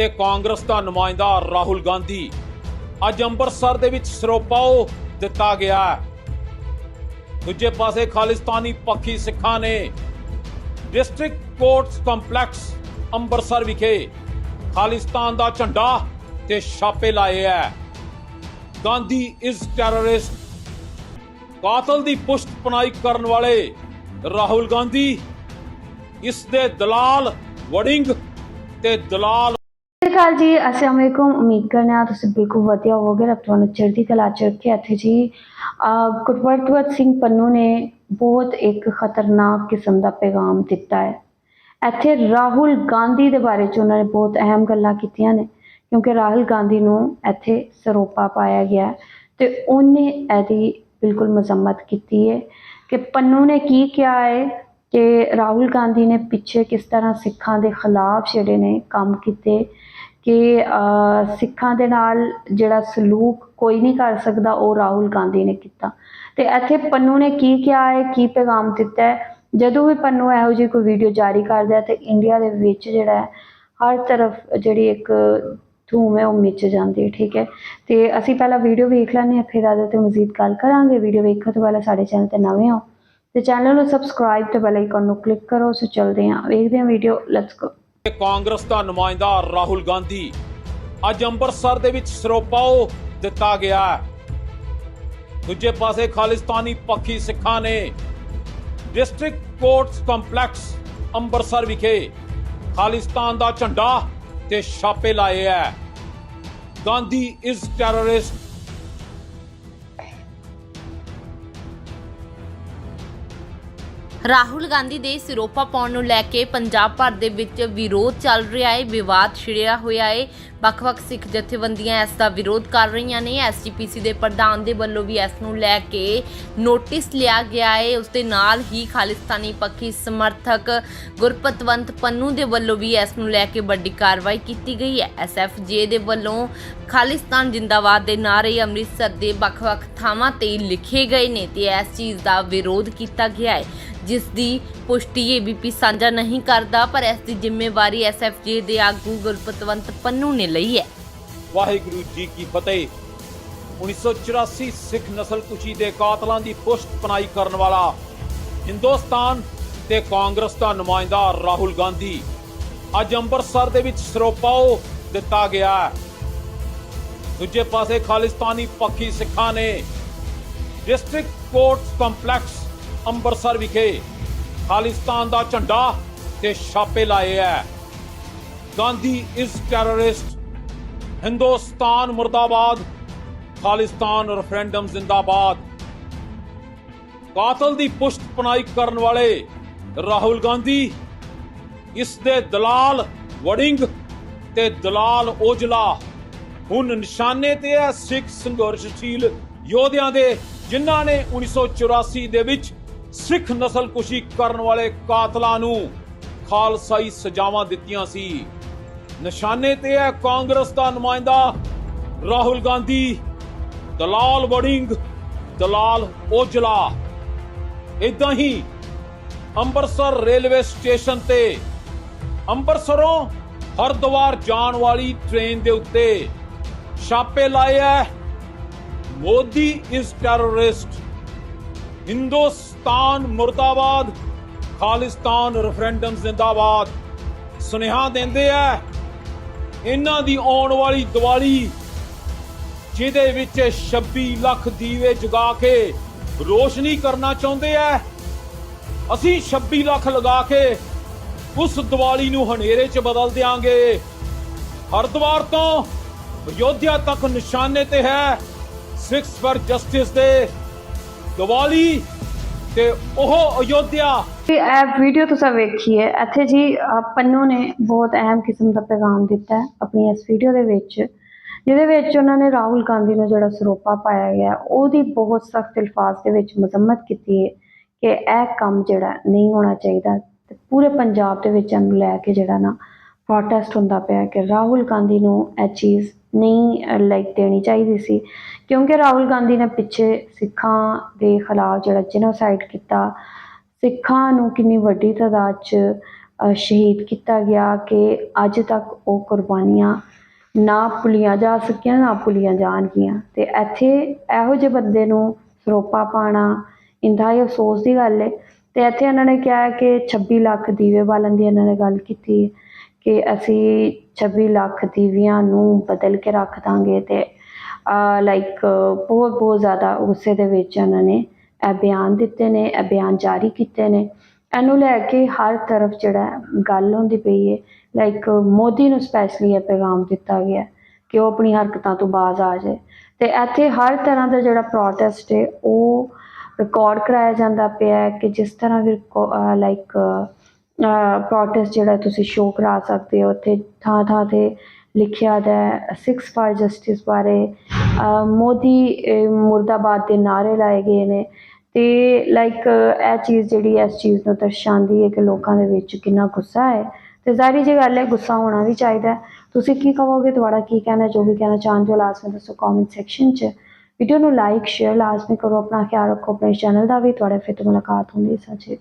ਤੇ ਕਾਂਗਰਸ ਦਾ ਨੁਮਾਇੰਦਾ ਰਾਹੁਲ ਗਾਂਧੀ। ਅੱਜ ਅੰਮ੍ਰਿਤਸਰ ਦੇ ਵਿੱਚ ਸਰੋਪਾਓ ਦਿੱਤਾ ਗਿਆ ਦੂਜੇ ਪਾਸੇ ਖਾਲਿਸਤਾਨੀ ਪੱਖੀ ਸਿੱਖਾਂ ਨੇ ਡਿਸਟ੍ਰਿਕਟ ਕੋਰਟਸ ਕੰਪਲੈਕਸ ਅੰਮ੍ਰਿਤਸਰ ਵਿਖੇ ਖਾਲਿਸਤਾਨ ਦਾ ਝੰਡਾ ਤੇ ਛਾਪੇ ਲਾਏ ਹੈ। ਗਾਂਧੀ ਇਜ਼ ਟੈਰਰਿਸਟ ਕਾਤਲ ਦੀ ਪੁਸ਼ਟ ਪਨਾਈ ਕਰਨ ਵਾਲੇ ਰਾਹੁਲ ਗਾਂਧੀ, ਇਸ ਦੇ ਦਲਾਲ ਵੜਿੰਗ ਤੇ ਦਲਾਲ ਸਤਿ ਸ਼੍ਰੀ ਅਕਾਲ ਜੀ, ਅਸਲਾਮ ਵਾਲੇਕੁਮ ਉਮੀਦ ਕਰਨੇ ਆ ਤੁਸੀਂ ਬਿਲਕੁਲ ਵਧੀਆ ਹੋਵੋਗੇ। ਰੱਬ ਤੁਹਾਨੂੰ ਚੜ੍ਹਦੀ ਕਲਾ ਚ ਰੱਖੇ ਇੱਥੇ ਜੀ। ਅਹ ਗੁਰਵਰਤਵਤ ਸਿੰਘ ਪੰਨੂ ਨੇ ਬਹੁਤ ਇੱਕ ਖਤਰਨਾਕ ਕਿਸਮ ਦਾ ਪੈਗਾਮ ਦਿੱਤਾ ਹੈ। ਇੱਥੇ ਰਾਹੁਲ ਗਾਂਧੀ ਦੇ ਬਾਰੇ ਚ ਉਹਨਾਂ ਨੇ ਬਹੁਤ ਅਹਿਮ ਗੱਲਾਂ ਕੀਤੀਆਂ ਨੇ, ਕਿਉਂਕਿ ਰਾਹੁਲ ਗਾਂਧੀ ਨੂੰ ਇੱਥੇ ਸਰੋਪਾ ਪਾਇਆ ਗਿਆ ਹੈ ਤੇ ਉਹਨੇ ਇਹਦੀ ਬਿਲਕੁਲ ਮਜ਼ੰਮਤ ਕੀਤੀ ਹੈ ਕਿ ਪੰਨੂ ਨੇ ਕੀ ਕਿਹਾ ਹੈ ਕਿ ਰਾਹੁਲ ਗਾਂਧੀ ਨੇ ਪਿੱਛੇ ਕਿਸ ਤਰ੍ਹਾਂ ਸਿੱਖਾਂ ਦੇ ਖਿਲਾਫ ਜਿਹੜੇ ਨੇ ਕੰਮ ਕੀਤੇ ਕਿ ਸਿੱਖਾਂ ਦੇ ਨਾਲ ਜਿਹੜਾ ਸਲੂਕ ਕੋਈ ਨਹੀਂ ਕਰ ਸਕਦਾ, ਉਹ ਰਾਹੁਲ ਗਾਂਧੀ ਨੇ ਕੀਤਾ। ਤੇ ਇੱਥੇ ਪੰਨੂ ਨੇ ਕੀ ਕਿਹਾ ਹੈ, ਕੀ ਪੈਗਾਮ ਦਿੱਤਾ ਹੈ? ਜਦੋਂ ਵੀ ਪੰਨੂ ਇਹੋ ਜਿਹੀ ਕੋਈ ਵੀਡੀਓ ਜਾਰੀ ਕਰਦਾ ਹੈ, ਤੇ ਇੰਡੀਆ ਦੇ ਵਿੱਚ ਜਿਹੜਾ ਹੈ, ਹਰ ਤਰਫ ਜਿਹੜੀ ਇੱਕ ਧੂਮ ਹੈ, ਉਹ ਮਚ ਜਾਂਦੀ ਹੈ, ਠੀਕ ਹੈ? ਤੇ ਅਸੀਂ ਪਹਿਲਾਂ ਵੀਡੀਓ ਵੇਖ ਲੈਂਦੇ ਹਾਂ, ਫਿਰ ਆਦੇ ਤੇ ਮਜ਼ੀਦ ਗੱਲ ਕਰਾਂਗੇ। ਵੀਡੀਓ ਵੇਖਣ ਤੋਂ ਪਹਿਲਾਂ ਸਾਡੇ ਚੈਨਲ ਤੇ ਨਵੇਂ ਹੋ, ਤੇ ਚੈਨਲ ਨੂੰ ਸਬਸਕ੍ਰਾਈਬ ਤੇ ਬੈਲ ਆਈਕਨ ਨੂੰ ਕਲਿੱਕ ਕਰੋ। ਸੋ ਚੱਲਦੇ ਹਾਂ, ਵੇਖਦੇ ਹਾਂ ਵੀਡੀਓ ਲੈਟਸ ਗੋ ਕਾਂਗਰਸ ਦਾ ਨੁਮਾਇੰਦਾ ਰਾਹੁਲ ਗਾਂਧੀ। ਅੱਜ ਅੰਮ੍ਰਿਤਸਰ ਦੇ ਵਿੱਚ ਸਰੋਪਾਓ ਦਿੱਤਾ ਗਿਆ ਦੂਜੇ ਪਾਸੇ ਖਾਲਿਸਤਾਨੀ ਪੱਖੀ ਸਿੱਖਾਂ ਨੇ ਡਿਸਟ੍ਰਿਕਟ ਕੋਰਟਸ ਕੰਪਲੈਕਸ ਅੰਮ੍ਰਿਤਸਰ ਵਿਖੇ ਖਾਲਿਸਤਾਨ ਦਾ ਝੰਡਾ ਤੇ ਛਾਪੇ ਲਾਏ ਹੈ। ਗਾਂਧੀ ਇਜ਼ ਟੈਰਰਿਸਟ ਰਾਹੁਲ ਗਾਂਧੀ ਦੇ ਸਿਰੋਪਾ ਪਾਉਣ ਨੂੰ ਲੈ ਕੇ ਪੰਜਾਬ ਭਰ ਦੇ ਵਿੱਚ ਵਿਰੋਧ ਚੱਲ ਰਿਹਾ ਹੈ ਵਿਵਾਦ ਛਿੜਿਆ ਹੋਇਆ ਹੈ ਵੱਖ-ਵੱਖ ਸਿੱਖ ਜਥੇਬੰਦੀਆਂ ਇਸ ਦਾ ਵਿਰੋਧ ਕਰ ਰਹੀਆਂ ਨੇ। ਐਸਜੀਪੀਸੀ ਦੇ ਪ੍ਰਧਾਨ ਦੇ ਵੱਲੋਂ ਵੀ ਇਸ ਨੂੰ ਲੈ ਕੇ ਨੋਟਿਸ ਲਿਆ ਗਿਆ ਹੈ ਉਸ ਦੇ ਨਾਲ ਹੀ ਖਾਲਿਸਤਾਨੀ ਪੱਖੀ ਸਮਰਥਕ ਗੁਰਪਤਵੰਤ ਪੰਨੂ ਦੇ ਵੱਲੋਂ ਵੀ ਇਸ ਨੂੰ ਲੈ ਕੇ ਵੱਡੀ ਕਾਰਵਾਈ ਕੀਤੀ ਗਈ ਹੈ। ਐਸਐਫਜੇ ਦੇ ਵੱਲੋਂ ਖਾਲਿਸਤਾਨ ਜਿੰਦਾਬਾਦ ਦੇ ਨਾਅਰੇ ਅੰਮ੍ਰਿਤਸਰ ਦੇ ਵੱਖ-ਵੱਖ ਥਾਵਾਂ ਤੇ ਲਿਖੇ ਗਏ ਨੇ ਤੇ ਇਸ ਚੀਜ਼ ਦਾ ਵਿਰੋਧ ਕੀਤਾ ਗਿਆ ਹੈ। ਜਿਸ ਦੀ ਪੁਸ਼ਟੀ ਏਬੀਪੀ ਸਾਂਝਾ ਨਹੀਂ ਕਰਦਾ, ਪਰ ਇਸ ਦੀ ਜ਼ਿੰਮੇਵਾਰੀ ਐਸਐਫਜੇ ਦੇ ਆਗੂ ਗੁਰਪਤਵੰਤ ਪੰਨੂ ਨੇ ਲਈ ਹੈ। ਵਾਹਿਗੁਰੂ ਜੀ ਕੀ ਫਤਿਹ। 1984 ਸਿੱਖ ਨਸਲਕੁਸ਼ੀ ਦੇ ਕਾਤਲਾਂ ਦੀ ਪੁਸ਼ਟ ਪਨਾਈ ਕਰਨ ਵਾਲਾ ਹਿੰਦੁਸਤਾਨ ਤੇ ਕਾਂਗਰਸ ਦਾ ਨੁਮਾਇੰਦਾ ਰਾਹੁਲ ਗਾਂਧੀ ਅੱਜ ਅੰਮ੍ਰਿਤਸਰ ਦੇ ਵਿੱਚ ਸਰੋਪਾਓ ਦਿੱਤਾ ਗਿਆ ਦੂਜੇ ਪਾਸੇ ਖਾਲਿਸਤਾਨੀ ਪੱਖੀ ਸਿੱਖਾਂ ਨੇ ਡਿਸਟ੍ਰਿਕਟ ਕੋਰਟਸ ਕੰਪਲੈਕਸ ਅੰਮ੍ਰਿਤਸਰ ਵਿਖੇ ਖਾਲਿਸਤਾਨ ਦਾ ਝੰਡਾ ਤੇ ਛਾਪੇ ਲਾਏ ਹੈ ਗਾਂਧੀ ਇਜ਼ ਟੈਰਰਿਸਟ, ਹਿੰਦੁਸਤਾਨ ਮੁਰਦਾਬਾਦ, ਖਾਲਿਸਤਾਨ ਰੈਫਰੈਂਡਮ ਜ਼ਿੰਦਾਬਾਦ। ਕਾਤਲ ਦੀ ਪੁਸ਼ਟ ਪਨਾਈ ਕਰਨ ਵਾਲੇ ਰਾਹੁਲ ਗਾਂਧੀ, ਇਸ ਦੇ ਦਲਾਲ ਵੜਿੰਗ ਤੇ ਦਲਾਲ ਓਜਲਾ ਹੁਣ ਨਿਸ਼ਾਨੇ ਤੇ ਹੈ ਸਿੱਖ ਸੰਘਰਸ਼ਸ਼ੀਲ ਯੋਧਿਆਂ ਦੇ, ਜਿਨ੍ਹਾਂ ਨੇ 1984 ਦੇ ਵਿੱਚ ਸਿੱਖ ਨਸਲਕੁਸ਼ੀ ਕਰਨ ਵਾਲੇ ਕਾਤਲਾਂ ਨੂੰ ਖਾਲਸਾਈ ਸਜ਼ਾਵਾਂ ਦਿੱਤੀਆਂ ਸੀ। ਨਿਸ਼ਾਨੇ ਤੇ ਹੈ ਕਾਂਗਰਸ ਦਾ ਨੁਮਾਇੰਦਾ ਰਾਹੁਲ ਗਾਂਧੀ, ਦਲਾਲ ਵੜਿੰਗ, ਦਲਾਲ ਓਜਲਾ ਇਦਾਂ ਹੀ ਅੰਮ੍ਰਿਤਸਰ ਰੇਲਵੇ ਸਟੇਸ਼ਨ ਤੇ ਅੰਮ੍ਰਿਤਸਰੋਂ ਹਰਿਦੁਆਰ ਜਾਣ ਵਾਲੀ ਟ੍ਰੇਨ ਦੇ ਉੱਤੇ ਛਾਪੇ ਲਾਏ ਹੈ ਮੋਦੀ ਇਜ਼ ਟੈਰਰਿਸਟ ਹਿੰਦੁਸਤਾਨ ਮੁਰਦਾਬਾਦ, ਖਾਲਿਸਤਾਨ ਰੈਫਰੈਂਡਮ ਜ਼ਿੰਦਾਬਾਦ। ਸੁਨੇਹਾ ਦਿੰਦੇ ਐ ਇਹਨਾਂ ਦੀ ਆਉਣ ਵਾਲੀ ਦੀਵਾਲੀ, ਜਿਹਦੇ ਵਿੱਚ 26 ਲੱਖ ਦੀਵੇ ਜਗਾ ਕੇ ਰੋਸ਼ਨੀ ਕਰਨਾ ਚਾਹੁੰਦੇ ਐ ਅਸੀਂ 26 ਲੱਖ ਲਗਾ ਕੇ ਉਸ ਦੀਵਾਲੀ ਨੂੰ ਹਨੇਰੇ 'ਚ ਬਦਲ ਦਿਆਂਗੇ। ਹਰਿਦੁਆਰ ਤੋਂ ਅਯੋਧਿਆ ਤੱਕ ਨਿਸ਼ਾਨੇ ਤੇ ਹੈ ਸਿਕਸ ਫਾਰ ਜਸਟਿਸ ਦੇ। ਦੀਵਾਲੀ ਤੇ ਉਹ ਅਯੋਧਿਆ। ਤੇ ਇਹ ਵੀਡੀਓ ਤੁਸੀਂ ਵੇਖੀ ਹੈ ਇੱਥੇ ਜੀ ਪੰਨੂ ਨੇ ਬਹੁਤ ਅਹਿਮ ਕਿਸਮ ਦਾ ਪੈਗਾਮ ਦਿੱਤਾ ਹੈ ਆਪਣੀ ਇਸ ਵੀਡੀਓ ਦੇ ਵਿੱਚ, ਜਿਹਦੇ ਵਿੱਚ ਉਹਨਾਂ ਨੇ ਰਾਹੁਲ ਗਾਂਧੀ ਨੂੰ ਜਿਹੜਾ ਸਰੋਪਾ ਪਾਇਆ ਗਿਆ ਉਹਦੀ ਬਹੁਤ ਸਖਤ ਅਲਫਾਜ਼ ਦੇ ਵਿੱਚ ਮਜ਼ਮਤ ਕੀਤੀ ਹੈ ਕਿ ਇਹ ਕੰਮ ਜਿਹੜਾ ਨਹੀਂ ਹੋਣਾ ਚਾਹੀਦਾ। ਤੇ ਪੂਰੇ ਪੰਜਾਬ ਦੇ ਵਿੱਚ ਇਹਨੂੰ ਲੈ ਕੇ ਜਿਹੜਾ ਨਾ ਪ੍ਰੋਟੈਸਟ ਹੁੰਦਾ ਪਿਆ ਕਿ ਰਾਹੁਲ ਗਾਂਧੀ ਨੂੰ ਇਹ ਚੀਜ਼ ਨਹੀਂ ਲਾਈਕ ਦੇਣੀ ਚਾਹੀਦੀ ਸੀ। ਕਿਉਂਕਿ ਰਾਹੁਲ ਗਾਂਧੀ ਨੇ ਪਿੱਛੇ ਸਿੱਖਾਂ ਦੇ ਖਿਲਾਫ ਜਿਹੜਾ ਜੈਨੋਸਾਈਡ ਕੀਤਾ, ਸਿੱਖਾਂ ਨੂੰ ਕਿੰਨੀ ਵੱਡੀ ਤਾਦਾਦ 'ਚ ਸ਼ਹੀਦ ਕੀਤਾ ਗਿਆ ਕਿ ਅੱਜ ਤੱਕ ਉਹ ਕੁਰਬਾਨੀਆਂ ਨਾ ਭੁੱਲੀਆਂ ਜਾ ਸਕੀਆਂ, ਨਾ ਭੁੱਲੀਆਂ ਜਾਣਗੀਆਂ। ਤੇ ਇੱਥੇ ਇਹੋ ਜਿਹੇ ਬੰਦੇ ਨੂੰ ਸਰੋਪਾ ਪਾਣਾ ਇੰਤਹਾਈ ਅਫਸੋਸ ਦੀ ਗੱਲ ਹੈ ਤੇ ਇੱਥੇ ਇਹਨਾਂ ਨੇ ਕਿਹਾ ਕਿ 26 ਲੱਖ ਦੀਵੇ ਬਾਲਣ ਦੀ ਇਹਨਾਂ ਨੇ ਗੱਲ ਕੀਤੀ ਹੈ ਕਿ ਅਸੀਂ 26 ਲੱਖ ਦੀਵਿਆਂ ਨੂੰ ਬਦਲ ਕੇ ਰੱਖ ਦਾਂਗੇ ਅਤੇ ਲਾਈਕ ਬਹੁਤ ਬਹੁਤ ਜ਼ਿਆਦਾ ਗੁੱਸੇ ਦੇ ਵਿੱਚ ਇਹਨਾਂ ਨੇ ਇਹ ਬਿਆਨ ਦਿੱਤੇ ਨੇ, ਇਹ ਬਿਆਨ ਜਾਰੀ ਕੀਤੇ ਨੇ। ਇਹਨੂੰ ਲੈ ਕੇ ਹਰ ਤਰਫ ਜਿਹੜਾ ਗੱਲ ਹੁੰਦੀ ਪਈ ਹੈ ਲਾਈਕ ਮੋਦੀ ਨੂੰ ਸਪੈਸ਼ਲੀ ਇਹ ਪੈਗਾਮ ਦਿੱਤਾ ਗਿਆ ਕਿ ਉਹ ਆਪਣੀ ਹਰਕਤਾਂ ਤੋਂ ਬਾਜ਼ ਆ ਜਾਏ। ਤੇ ਇੱਥੇ ਹਰ ਤਰ੍ਹਾਂ ਦਾ ਜਿਹੜਾ ਪ੍ਰੋਟੈਸਟ ਹੈ, ਉਹ ਰਿਕਾਰਡ ਕਰਾਇਆ ਜਾਂਦਾ ਪਿਆ ਕਿ ਜਿਸ ਤਰ੍ਹਾਂ ਵੀ ਲਾਈਕ ਪ੍ਰੋਟੈਸਟ ਜਿਹੜਾ ਤੁਸੀਂ ਸ਼ੋਅ ਕਰਾ ਸਕਦੇ ਹੋ, ਉੱਥੇ ਥਾਂ ਥਾਂ ਤੇ ਲਿਖਿਆ ਦਾ ਸਿਕਸ ਫਾਰ ਜਸਟਿਸ ਬਾਰੇ। ਮੋਦੀ ਮੁਰਦਾਬਾਦ ਦੇ ਨਾਰੇ ਲਾਏ ਗਏ ਨੇ। ਤੇ ਲਾਈਕ ਇਹ ਚੀਜ਼ ਜਿਹੜੀ ਇਸ ਚੀਜ਼ ਨੂੰ ਦਰਸਾਉਂਦੀ ਹੈ ਕਿ ਲੋਕਾਂ ਦੇ ਵਿੱਚ ਕਿੰਨਾ ਗੁੱਸਾ ਹੈ। ਤੇ ਜ਼ਾਹਰੀ ਜਿਹੀ ਗੱਲ ਹੈ, ਗੁੱਸਾ ਹੋਣਾ ਵੀ ਚਾਹੀਦਾ ਤੁਸੀਂ ਕੀ ਕਹੋਗੇ? ਤੁਹਾਡਾ ਕੀ ਕਹਿਣਾ, ਜੋ ਵੀ ਕਹਿਣਾ ਚਾਹੁੰਦੇ ਹੋ ਲਾਜ਼ਮੀ ਦੱਸੋ ਕਮੈਂਟ ਸੈਕਸ਼ਨ 'ਚ। ਵੀਡੀਓ ਨੂੰ ਲਾਈਕ ਸ਼ੇਅਰ ਲਾਜ਼ਮੀ ਕਰੋ ਆਪਣਾ ਖਿਆਲ ਰੱਖੋ, ਆਪਣੇ ਚੈਨਲ ਦਾ ਵੀ। ਤੁਹਾਡੇ ਫਿਰ ਤੋਂ ਮੁਲਾਕਾਤ ਹੁੰਦੀ ਹੈ। ਸਤਿ ਸ਼੍ਰੀ ਅਕਾਲ।